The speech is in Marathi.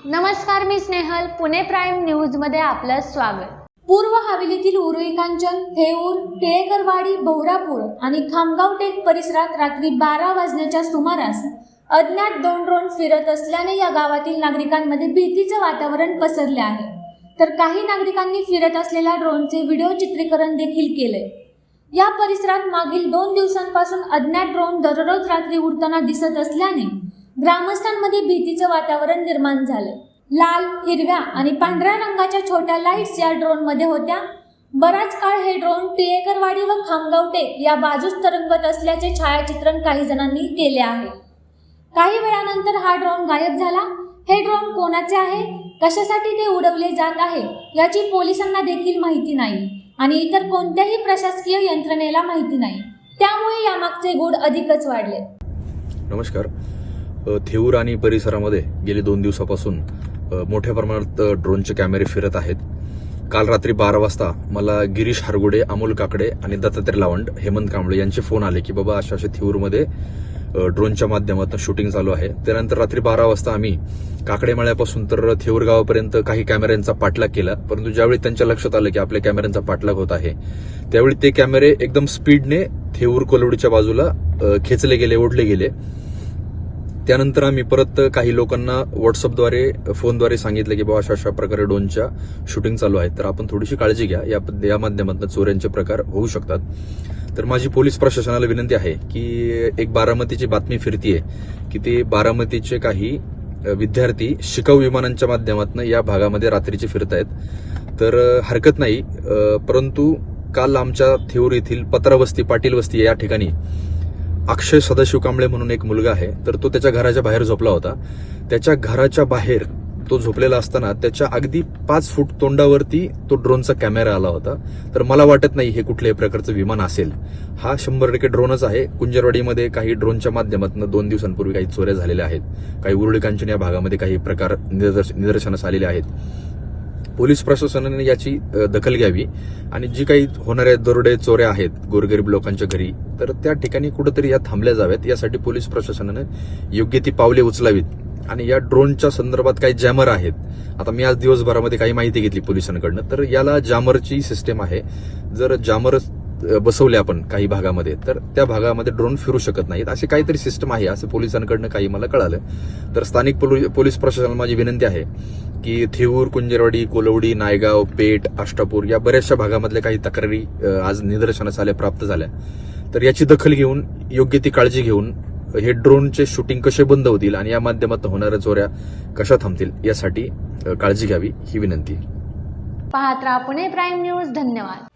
नमस्कार मी स्नेहल. पुणे प्राईम न्यूजमध्ये आपलं स्वागत. पूर्व हवेलीतील उरुई कांचन थेऊर टिळेकरवाडी बहुरापूर आणि खामगाव टेक परिसरात रात्री बारा वाजण्याच्या सुमारास अज्ञात दोन ड्रोन फिरत असल्याने या गावातील नागरिकांमध्ये भीतीचं वातावरण पसरले आहे. तर काही नागरिकांनी फिरत असलेल्या ड्रोनचे व्हिडिओ चित्रीकरण देखील केले या परिसरात मागील दोन दिवसांपासून अज्ञात ड्रोन दररोज रात्री उडताना दिसत असल्याने ग्रामस्थांमध्ये भीतीचं वातावरण निर्माण झालं. लाल हिरव्या आणि पांढऱ्या रंगाच्या छोट्या लाईट्स या ड्रोनमध्ये होत्या. बराच काळ हे ड्रोन टिळेकरवाडी व खामगावटे या बाजूस तरंगत असल्याचे छायाचित्रण काही जणांनी केले आहे. काही वेळानंतर हा ड्रोन गायब झाला. हे ड्रोन कोणाचे आहे? कशासाठी ते उडवले जात आहे? याची पोलिसांना देखील माहिती नाही आणि इतर कोणत्याही प्रशासकीय यंत्रणेला माहिती नाही. त्यामुळे यामागचे गूढ अधिकच वाढले. नमस्कार. थेऊर आणि परिसरामध्ये गेली दोन दिवसापासून मोठ्या प्रमाणात ड्रोनचे कॅमेरे फिरत आहेत. काल रात्री बारा वाजता मला गिरीश हरगुडे अमोल काकडे आणि दत्तात्रय लावंड हेमंत कांबळे यांचे फोन आले की बाबा अशा अशा थेऊरमध्ये ड्रोनच्या माध्यमातून शूटिंग चालू आहे. त्यानंतर रात्री बारा वाजता आम्ही काकडेमाळ्यापासून तर थेऊर गावापर्यंत काही कॅमेऱ्यांचा पाठलाग केला. परंतु ज्यावेळी त्यांच्या लक्षात आलं की आपल्या कॅमेऱ्यांचा पाठलाग होत आहे त्यावेळी ते कॅमेरे एकदम स्पीडने थेऊर कोलवडीच्या बाजूला खेचले गेले ओढले गेले. त्यानंतर आम्ही परत काही लोकांना व्हॉट्सअपद्वारे फोनद्वारे सांगितलं की बाबा अशा अशा प्रकारे ड्रोनच्या शूटिंग चालू आहेत. तर आपण थोडीशी काळजी घ्या. या या माध्यमातून चोऱ्यांचे प्रकार होऊ शकतात. तर माझी पोलीस प्रशासनाला विनंती आहे की एक बारामतीची बातमी फिरतीये की ते बारामतीचे काही विद्यार्थी शिकाऊ विमानांच्या माध्यमातून या भागामध्ये रात्रीचे फिरत आहेत तर हरकत नाही. परंतु काल आमच्या थेऊर येथील पत्रावस्ती पाटील वस्ती या ठिकाणी अक्षय सदाशिव कांबळे म्हणून एक मुलगा आहे तर तो त्याच्या घराच्या बाहेर झोपला होता. त्याच्या घराच्या बाहेर तो झोपलेला असताना त्याच्या अगदी पाच फूट तोंडावरती तो ड्रोनचा कॅमेरा आला होता. तर मला वाटत नाही हे कुठल्याही प्रकारचं विमान असेल. हा शंभर टक्के ड्रोनच आहे. कुंजरवाडीमध्ये काही ड्रोनच्या माध्यमातून दोन दिवसांपूर्वी काही चोऱ्या झालेल्या आहेत. काही उरुळी या भागामध्ये काही प्रकार निदर्श- निदर्शनास आलेले आहेत. पोलीस प्रशासनाने याची दखल घ्यावी. आणि जी काही होणाऱ्या दरोडे चोऱ्या आहेत गोरगरीब लोकांच्या घरी तर त्या ठिकाणी कुठेतरी या थांबल्या जाव्यात. यासाठी पोलीस प्रशासनाने योग्य ती पावले उचलावीत. आणि या ड्रोनच्या संदर्भात काही जॅमर आहेत. आता मी आज दिवसभरामध्ये काही माहिती घेतली पोलिसांकडनं. तर याला जामरची सिस्टीम आहे. जर जॅमर बसवले आपण काही भागामध्ये तर त्या भागामध्ये ड्रोन फिरू शकत नाहीत. अशी काहीतरी सिस्टम आहे असं पोलिसांकडनं काही मला कळालं. तर स्थानिक पोलीस प्रशासनाला माझी विनंती आहे. की थेऊर कुंजरवाडी कोलवडी नायगाव पेठ अष्टापूर या बऱ्याचशा भागामधल्या काही तक्रारी आज निदर्शनास आल्या प्राप्त झाल्या. तर याची दखल घेऊन योग्य ती काळजी घेऊन हे ड्रोनचे शूटिंग कसे बंद होतील आणि या माध्यमातून होणाऱ्या चोऱ्या कशा थांबतील यासाठी काळजी घ्यावी ही विनंती. पाहत राहा पुणे प्राईम न्यूज. धन्यवाद.